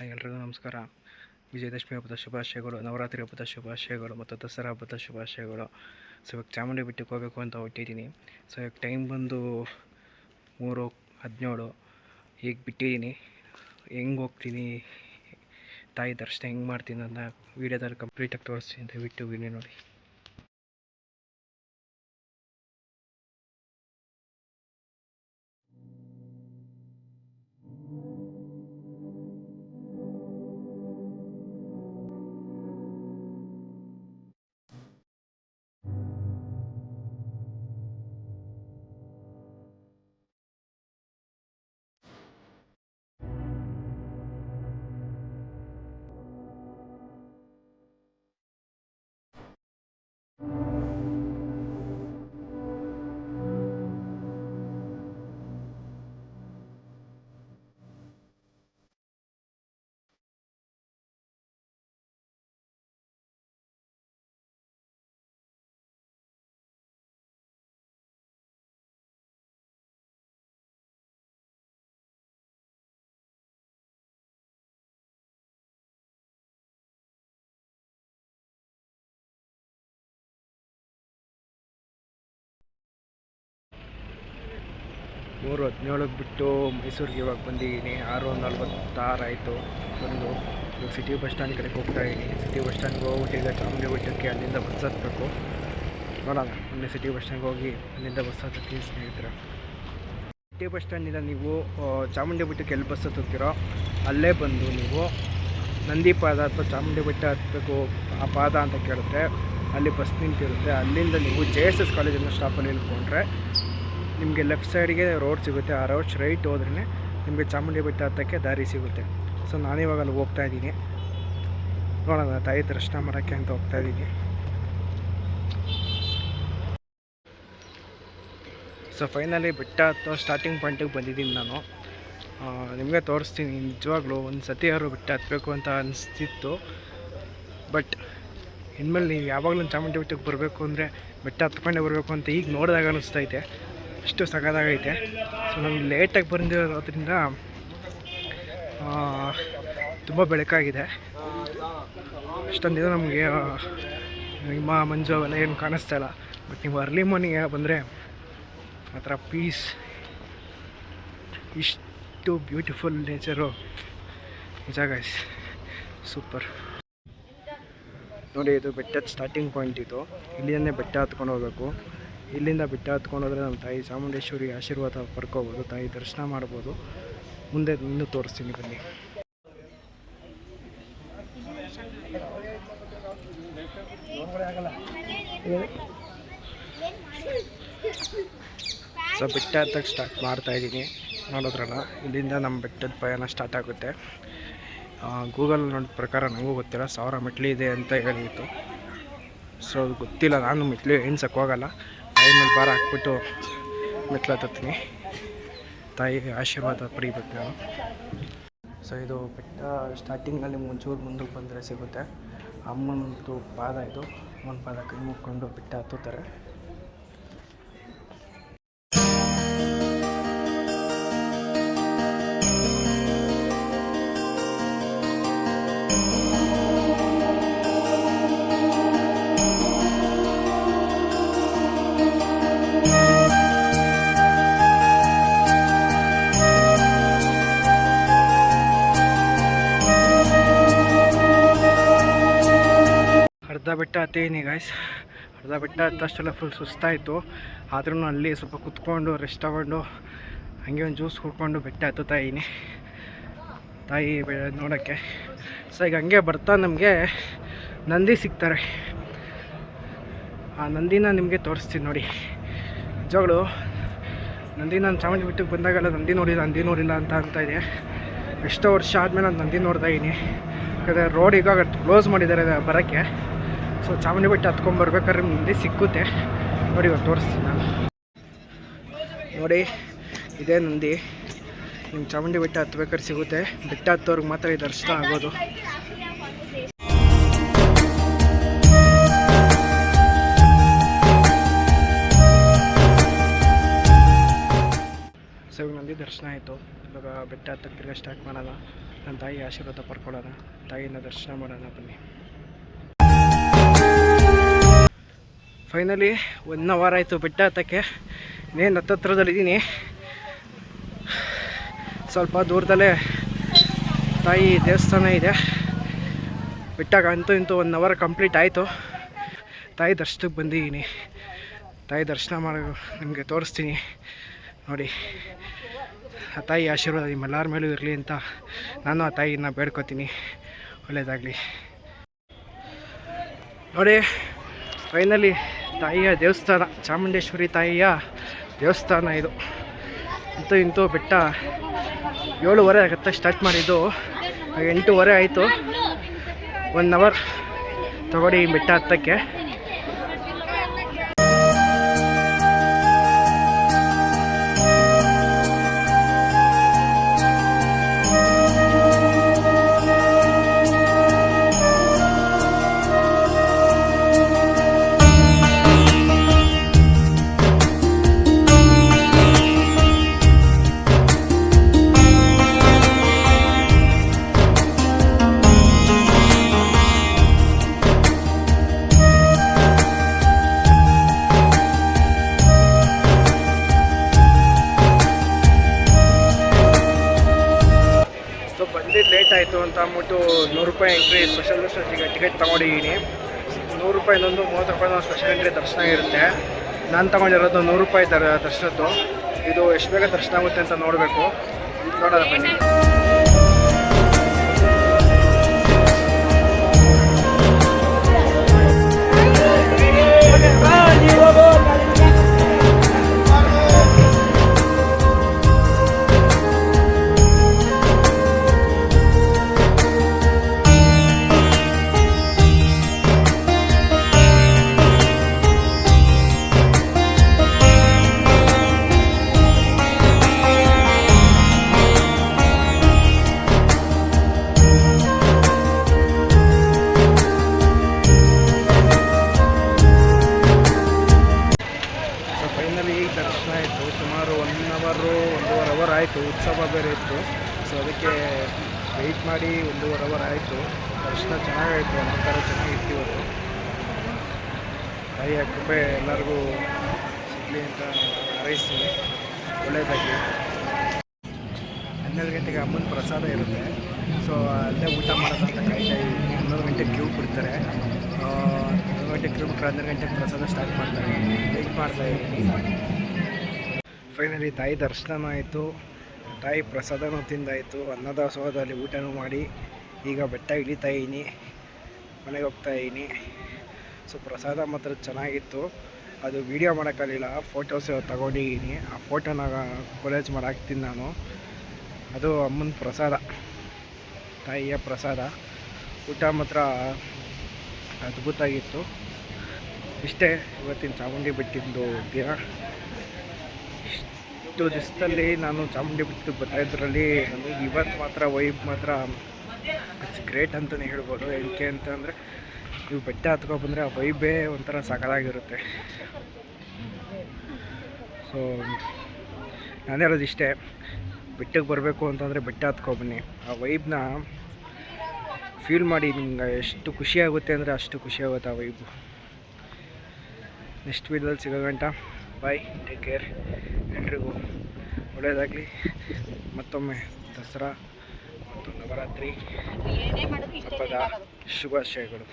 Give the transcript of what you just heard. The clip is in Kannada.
ಹಾಯ್ ಎಲ್ರಿಗೂ ನಮಸ್ಕಾರ. ವಿಜಯದಶಮಿ ಹಬ್ಬದ ಶುಭಾಶಯಗಳು, ನವರಾತ್ರಿ ಹಬ್ಬದ ಶುಭಾಶಯಗಳು ಮತ್ತು ದಸರಾ ಹಬ್ಬದ ಶುಭಾಶಯಗಳು. ಸೊ, ಇವಾಗ ಚಾಮುಂಡಿ ಬೆಟ್ಟಕ್ಕೆ ಹೋಗಬೇಕು ಅಂತ ಹೊಟ್ಟಿದ್ದೀನಿ ಸೊ, ಇವಾಗ ಟೈಮ್ ಬಂದು ಮೂರು, ಹದಿನೇಳು. ಈಗ ಬಿಟ್ಟಿದ್ದೀನಿ. ಹೆಂಗೆ ಹೋಗ್ತೀನಿ? ತಾಯಿ ದರ್ಶನ ಹೆಂಗೆ ಮಾಡ್ತೀನಿ ಅಂತ ವೀಡಿಯೋದಲ್ಲಿ ಕಂಪ್ಲೀಟಾಗಿ ತೋರಿಸ್ತೀನಿ ದಯವಿಟ್ಟು ವೀಡಿಯೋ ನೋಡಿ. ಮೂರು ಹದಿನೇಳಕ್ಕೆ ಬಿಟ್ಟು ಮೈಸೂರಿಗೆ ಇವಾಗ ಬಂದಿದ್ದೀನಿ. ಆರು ನಲ್ವತ್ತಾರು ಆಯಿತು. ಬಂದು ಇವಾಗ ಸಿಟಿ ಬಸ್ ಸ್ಟ್ಯಾಂಡ್ ಕಡೆಗೆ ಹೋಗ್ತಾ ಇದ್ದೀನಿ ಸಿಟಿ ಬಸ್ ಸ್ಟ್ಯಾಂಡ್ಗೆ ಹೋಗ್ಬಿಟ್ಟು ಈಗ ಚಾಮುಂಡಿ ಬೆಟ್ಟಕ್ಕೆ ಅಲ್ಲಿಂದ ಬಸ್ ಹತ್ತಬೇಕು ನೋಡೋಣ. ಮೊನ್ನೆ ಸಿಟಿ ಬಸ್ ಸ್ಟ್ಯಾಂಡ್ಗೆ ಹೋಗಿ ಅಲ್ಲಿಂದ ಬಸ್ ಹತ್ತಕ್ಕೆ ಸ್ನೇಹಿತರೆ. ಸಿಟಿ ಬಸ್ ಸ್ಟ್ಯಾಂಡಿಂದ ನೀವು ಚಾಮುಂಡಿ ಬೆಟ್ಟಕ್ಕೆ ಎಲ್ಲಿ ಬಸ್ ಹತ್ತುತ್ತೀರೋ ಅಲ್ಲೇ ಬಂದು ನೀವು ನಂದಿ ಪಾದ ಅಥವಾ ಚಾಮುಂಡಿ ಬೆಟ್ಟ ಹತ್ತಬೇಕು ಆ ಪಾದ ಅಂತ ಕೇಳುತ್ತೆ. ಅಲ್ಲಿ ಬಸ್ ನಿಂತಿರುತ್ತೆ. ಅಲ್ಲಿಂದ ನೀವು ಜೆ ಎಸ್ ಎಸ್ ಕಾಲೇಜನ್ನು ಸ್ಟಾಪಲ್ಲಿ ಇಳ್ಕೊಂಡ್ರೆ ನಿಮಗೆ ಲೆಫ್ಟ್ ಸೈಡ್ಗೆ ರೋಡ್ ಸಿಗುತ್ತೆ. ಆ ರೋಡ್ ರೈಟ್ ಹೋದ್ರೆ ನಿಮಗೆ ಚಾಮುಂಡಿ ಬೆಟ್ಟ ಹತ್ತಕ್ಕೆ ದಾರಿ ಸಿಗುತ್ತೆ. ಸೊ ನಾನಿವಾಗ ಅಲ್ಲಿ ಹೋಗ್ತಾ ಇದ್ದೀನಿ. ನೋಡೋಣ ತಾಯಿ ದರ್ಶನ ಮಾಡೋಕ್ಕೆ ಅಂತ ಹೋಗ್ತಾ ಇದ್ದೀನಿ. ಸೊ ಫೈನಲಿ ಬೆಟ್ಟ ಹತ್ತೋ ಸ್ಟಾರ್ಟಿಂಗ್ ಪಾಯಿಂಟಿಗೆ ಬಂದಿದ್ದೀನಿ ನಾನು. ನಿಮಗೆ ತೋರಿಸ್ತೀನಿ. ನಿಜವಾಗ್ಲೂ ಒಂದು ಸತಿ ಯಾರು ಬೆಟ್ಟ ಹತ್ತಬೇಕು ಅಂತ ಅನಿಸ್ತಿತ್ತು. ಬಟ್ ಇನ್ಮೇಲೆ ನೀವು ಯಾವಾಗಲೂ ಚಾಮುಂಡಿ ಬೆಟ್ಟಕ್ಕೆ ಬರಬೇಕು ಅಂದರೆ ಬೆಟ್ಟ ಹತ್ಕೊಂಡೇ ಬರಬೇಕು ಅಂತ ಈಗ ನೋಡಿದಾಗ ಅನಿಸ್ತೈತೆ ಅಷ್ಟು ಸಖತ್ತಾಗೈತೆ. ಸೊ ನಮ್ಗೆ ಲೇಟಾಗಿ ಬಂದಿರೋದ್ರಿಂದ ತುಂಬ ಬೆಳಕಾಗಿದೆ. ಅಷ್ಟೊಂದಿನ ನಮಗೆ ಹಿಮ ಮಂಜು ಅವೆಲ್ಲ ಏನು ಕಾಣಿಸ್ತಾ ಇಲ್ಲ. ಬಟ್ ನೀವು ಅರ್ಲಿ ಮಾರ್ನಿಂಗ್ ಬಂದರೆ ಮಾತ್ರ ಪೀಸ್ ಇಷ್ಟು ಬ್ಯೂಟಿಫುಲ್ ನೇಚರು ನಿಜ ಸೂಪರ್ ನೋಡಿ, ಇದು ಬೆಟ್ಟದ ಸ್ಟಾರ್ಟಿಂಗ್ ಪಾಯಿಂಟ್ ಇದು. ಇಲ್ಲಿಂದನೇ ಬೆಟ್ಟ ಹತ್ಕೊಂಡು ಹೋಗ್ಬೇಕು. ಇಲ್ಲಿಂದ ಬಿಟ್ಟ ಹತ್ಕೊಂಡೋದ್ರೆ ನಮ್ಮ ತಾಯಿ ಚಾಮುಂಡೇಶ್ವರಿ ಆಶೀರ್ವಾದ ಪಡ್ಕೋಬೋದು, ತಾಯಿ ದರ್ಶನ ಮಾಡ್ಬೋದು. ಮುಂದೆ ಇನ್ನೂ ತೋರಿಸ್ತೀನಿ ಬನ್ನಿ. ಸೊ ಬೆಟ್ಟ ಹತ್ತಕ್ಕೆ ಸ್ಟಾರ್ಟ್ ಮಾಡ್ತಾ ಇದ್ದೀನಿ. ನೋಡೋದ್ರಲ್ಲ, ಇಲ್ಲಿಂದ ನಮ್ಮ ಬೆಟ್ಟದ ಪಯಣ ಸ್ಟಾರ್ಟ್ ಆಗುತ್ತೆ. ಗೂಗಲ್ ನೋಡಿದ ಪ್ರಕಾರ ನನಗೂ ಗೊತ್ತಿಲ್ಲ, ಸಾವಿರ ಮೆಟ್ಲಿದೆ ಅಂತ ಹೇಳಿತ್ತು. ಸೊ ಗೊತ್ತಿಲ್ಲ, ನಾನು ಮೆಟ್ಲು ಎಣ್ಸಕ್ಕೆ ಹೋಗಲ್ಲ. ತಾಯಿ ಮೇಲೆ ಭಾರ ಹಾಕ್ಬಿಟ್ಟು ಮೆಟ್ಲು ಹತ್ತೀನಿ ತಾಯಿ ಆಶೀರ್ವಾದ ಪಡಿಬೇಕು ನಾನು. ಸೊ ಇದು ಬೆಟ್ಟ ಸ್ಟಾರ್ಟಿಂಗಲ್ಲಿ ಒಂಚೂರು ಮುಂದಕ್ಕೆ ಬಂದರೆ ಸಿಗುತ್ತೆ. ಅಮ್ಮನದು ಪಾದ ಇದು. ಅಮ್ಮನ ಪಾದ ಕೈ ಮುಕ್ಕೊಂಡು ಬೆಟ್ಟ ಹತ್ತುತ್ತಾರೆ. ಅರ್ಧ ಬೆಟ್ಟ ಹತ್ತೀನಿ ಗಾಯ್ಸ್ ಅರ್ಧ ಬೆಟ್ಟ ಹತ್ತಷ್ಟೆಲ್ಲ ಫುಲ್ ಸುಸ್ತಾಯಿತು ಆದ್ರೂ ಅಲ್ಲಿ ಸ್ವಲ್ಪ ಕುತ್ಕೊಂಡು ರೆಸ್ಟ್ ತಗೊಂಡು, ಹಾಗೆ ಒಂದು ಜ್ಯೂಸ್ ಕುಡ್ಕೊಂಡು ಬೆಟ್ಟ ಹತ್ತುತ್ತಾ ಇದ್ದೀನಿ. ತಾಯಿ ಬೆ ನೋಡೋಕ್ಕೆ. ಸೊ ಈಗ ಹಂಗೆ ಬರ್ತಾ ನಮಗೆ ನಂದಿ ಸಿಗ್ತಾರೆ. ಆ ನಂದಿನ ನಿಮಗೆ ತೋರಿಸ್ತೀನಿ ನೋಡಿ. ನಿಜಗಳು ನಂದಿ ನಾನು ಚಾಮುಂಡಿ ಬೆಟ್ಟಕ್ಕೆ ಬಂದಾಗೆಲ್ಲ ನಂದಿ ನೋಡಿಲ್ಲ ನಂದಿ ನೋಡಿಲ್ಲ ಅಂತ ಅಂತ ಇದೆ ಎಷ್ಟೋ ವರ್ಷ ಆದಮೇಲೆ ನಾನು ನಂದಿ ನೋಡ್ತಾ ಇದ್ದೀನಿ. ಯಾಕಂದರೆ ರೋಡ್ ಈಗ ಕ್ಲೋಸ್ ಮಾಡಿದ್ದಾರೆ ಬರೋಕ್ಕೆ. ಸೊ ಚಾಮುಂಡಿ ಬೆಟ್ಟ ಹತ್ಕೊಂಡ್ಬರ್ಬೇಕಾದ್ರೆ ಮುಂದೆ ಸಿಕ್ಕುತ್ತೆ. ನೋಡಿ, ಇವಾಗ ತೋರಿಸ್ತೀನಿ ನಾನು. ನೋಡಿ, ಇದೇ ನಂದಿ. ನಿಮ್ಮ ಚಾಮುಂಡಿ ಬೆಟ್ಟ ಹತ್ಬೇಕಾದ್ರೆ ಸಿಗುತ್ತೆ. ಬೆಟ್ಟ ಹತ್ತೋರ್ಗೆ ಮಾತ್ರ ಈ ದರ್ಶನ ಆಗೋದು. ಸೊ ನಂದಿ ದರ್ಶನ ಆಯಿತು. ಇವಾಗ ಬೆಟ್ಟ ಹತ್ತಕ್ಕೆ ತಿರ್ಗಾ ಸ್ಟಾರ್ಟ್ ಮಾಡೋಣ. ನನ್ನ ತಾಯಿ ಆಶೀರ್ವಾದ ಪಡ್ಕೊಳ್ಳೋಣ. ತಾಯಿನ ದರ್ಶನ ಮಾಡೋಣ ಬನ್ನಿ. ಫೈನಲಿ ಒನ್ ಅವರ್ ಆಯಿತು, ಬೆಟ್ಟ ಹತ್ತಕ್ಕೆ. ಇನ್ನೇನು ಹತ್ತತ್ರದಲ್ಲಿದ್ದೀನಿ. ಸ್ವಲ್ಪ ದೂರದಲ್ಲೇ ತಾಯಿ ದೇವಸ್ಥಾನ ಇದೆ. ಬೆಟ್ಟಾಗ ಅಂತೂ ಇಂತೂ ಒನ್ ಅವರ್ ಕಂಪ್ಲೀಟ್ ಆಯಿತು. ತಾಯಿ ದರ್ಶನಕ್ಕೆ ಬಂದಿದ್ದೀನಿ. ತಾಯಿ ದರ್ಶನ ಮಾಡೋ, ನಿಮಗೆ ತೋರಿಸ್ತೀನಿ. ನೋಡಿ, ಆ ತಾಯಿ ಆಶೀರ್ವಾದ ನಿಮ್ಮೆಲ್ಲರ ಮೇಲೂ ಇರಲಿ ಅಂತ ನಾನು ಆ ತಾಯಿನ ಬೇಡ್ಕೊತೀನಿ. ಒಳ್ಳೆಯದಾಗಲಿ ನೋಡಿ ಫೈನಲಿ ತಾಯಿಯ ದೇವಸ್ಥಾನ, ಚಾಮುಂಡೇಶ್ವರಿ ತಾಯಿಯ ದೇವಸ್ಥಾನ ಇದು. ಅಂತೂ ಇಂತೂ ಬೆಟ್ಟ ಏಳುವರೆ ಆಗುತ್ತೆ ಸ್ಟಾರ್ಟ್ ಮಾಡಿದ್ದು. ಎಂಟೂವರೆ ಆಯಿತು. ಒನ್ ಅವರ್ ಈ ಬೆಟ್ಟ ಹತ್ತಕ್ಕೆ. ಅಂದ್ಬಿಟ್ಟು ನೂರು ರೂಪಾಯಿ ಎಂಟ್ರಿ ಸ್ಪೆಷಲ್ ಟಿಕೆಟ್ ಟಿಕೆಟ್ ತೊಗೊಂಡಿದ್ದೀನಿ. ನೂರು ರೂಪಾಯಿದೊಂದು ಮೂವತ್ತು ರೂಪಾಯಿ ಸ್ಪೆಷಲ್ ಎಂಟ್ರಿ ದರ್ಶನ ಇರುತ್ತೆ. ನಾನು ತೊಗೊಂಡಿರೋದು ನೂರು ರೂಪಾಯಿ ದರ, ದರ್ಶನದ್ದು. ಇದು ಎಷ್ಟು ಬೇಗ ದರ್ಶನ ಆಗುತ್ತೆ ಅಂತ ನೋಡಬೇಕು. ನೋಡೋದ ಅವರು ಒಂದೂವರೆ ಅವರ್ ಆಯಿತು, ಉತ್ಸವ ಬೇರೆ ಇತ್ತು. ಸೊ ಅದಕ್ಕೆ ವೆಯ್ಟ್ ಮಾಡಿ ಒಂದೂವರೆ ಅವರ್ ಆಯಿತು. ದರ್ಶನ ಚೆನ್ನಾಗಾಯಿತು, ಅಲಂಕಾರ ಚೆನ್ನಾಗಿತ್ತು ಇವತ್ತು. ತಾಯಿಯ ಕೃಪೆ ಎಲ್ಲರಿಗೂ ಸಿಗಲಿ ಅಂತ ಹಾರೈಸ್ತೀನಿ ಒಳ್ಳೆಯದಾಗಿ ಹನ್ನೆರಡು ಗಂಟೆಗೆ ಅಮ್ಮನ ಪ್ರಸಾದ ಇರುತ್ತೆ. ಸೊ ಅಲ್ಲೇ ಊಟ ಮಾಡೋದಂತ ಕಾಯ್ತಾ ಇದ್ದೀನಿ. ಹನ್ನೊಂದು ಗಂಟೆ ಕ್ಯೂ ಬಿಡ್ತಾರೆ ಹನ್ನೊಂದು ಗಂಟೆ ಕ್ಯೂ ಬಿಟ್ಟರೆ ಹನ್ನೆರಡು ಗಂಟೆಗೆ ಪ್ರಸಾದ ಸ್ಟಾರ್ಟ್ ಮಾಡ್ತಾರೆ. ವೆಯ್ಟ್ ಮಾಡ್ತಾ ಇದ್ದೀನಿ? ಫೈನಲಿ ತಾಯಿ ದರ್ಶನನೂ ಆಯಿತು, ತಾಯಿ ಪ್ರಸಾದನೂ ತಿಂದಾಯಿತು ಅನ್ನದಾಸೋಹದಲ್ಲಿ ಊಟನೂ ಮಾಡಿ, ಈಗ ಬೆಟ್ಟ ಇಳಿತಾ ಇದ್ದೀನಿ, ಮನೆಗೆ ಹೋಗ್ತಾ ಇದ್ದೀನಿ. ಸೊ, ಪ್ರಸಾದ ಮಾತ್ರ ಚೆನ್ನಾಗಿತ್ತು. ಅದು ವೀಡಿಯೋ ಮಾಡೋಕ್ಕಾಗಲಿಲ್ಲ ಫೋಟೋಸ್ ತಗೊಂಡಿದ್ದೀನಿ. ಆ ಫೋಟೋನ ಕೊಲೇಜ್ ಮಾಡಾಕ್ತೀನಿ ನಾನು. ಅದು ಅಮ್ಮನ ಪ್ರಸಾದ, ತಾಯಿಯ ಪ್ರಸಾದ. ಊಟ ಮಾತ್ರ ಅದ್ಭುತ ಆಗಿತ್ತು. ಇಷ್ಟೇ, ಇವತ್ತಿನ ಚಾಮುಂಡಿ ಬೆಟ್ಟಿದ್ದು ದಿನ. ಇಷ್ಟು ದಿವಸದಲ್ಲಿ ನಾನು ಚಾಮುಂಡಿ ಬೆಟ್ಟಕ್ಕೆ ಬರ್ತಾಯಿದ್ರಲ್ಲಿ ನನಗೆ ಇವತ್ತು ಮಾತ್ರ ವೈಬ್ ಮಾತ್ರ ಇಟ್ಸ್ ಗ್ರೇಟ್ ಅಂತಲೇ ಹೇಳ್ಬೋದು. ಏನಕ್ಕೆ ಅಂತಂದರೆ ನೀವು ಬೆಟ್ಟ ಹತ್ಕೊಬಂದರೆ ಆ ವೈಬೇ ಒಂಥರ ಸಕಲಾಗಿರುತ್ತೆ ಸೊ ನಾನು ಹೇಳೋದು ಇಷ್ಟೇ. ಬೆಟ್ಟಕ್ಕೆ ಬರಬೇಕು ಅಂತಂದರೆ ಬೆಟ್ಟ ಹತ್ಕೊಬನ್ನಿ ಆ ವೈಬ್ನ ಫೀಲ್ ಮಾಡಿ ನಿಮ್ಗೆ ಎಷ್ಟು ಖುಷಿ ಆಗುತ್ತೆ ಅಂದರೆ ಅಷ್ಟು ಖುಷಿ ಆಗುತ್ತೆ ಆ ವೈಬು ನೆಕ್ಸ್ಟ್ ವೀಡಿಯೋದಲ್ಲಿ ಸಿಗೋ ಗಂಟ. ಬಾಯ್ ಟೇಕ್ ಕೇರ್ ಎಲ್ರಿಗೂ ಒಳ್ಳೆಯದಾಗಲಿ. ಮತ್ತೊಮ್ಮೆ ದಸರಾ ಮತ್ತು ನವರಾತ್ರಿ ಹಬ್ಬದ ಶುಭಾಶಯಗಳು.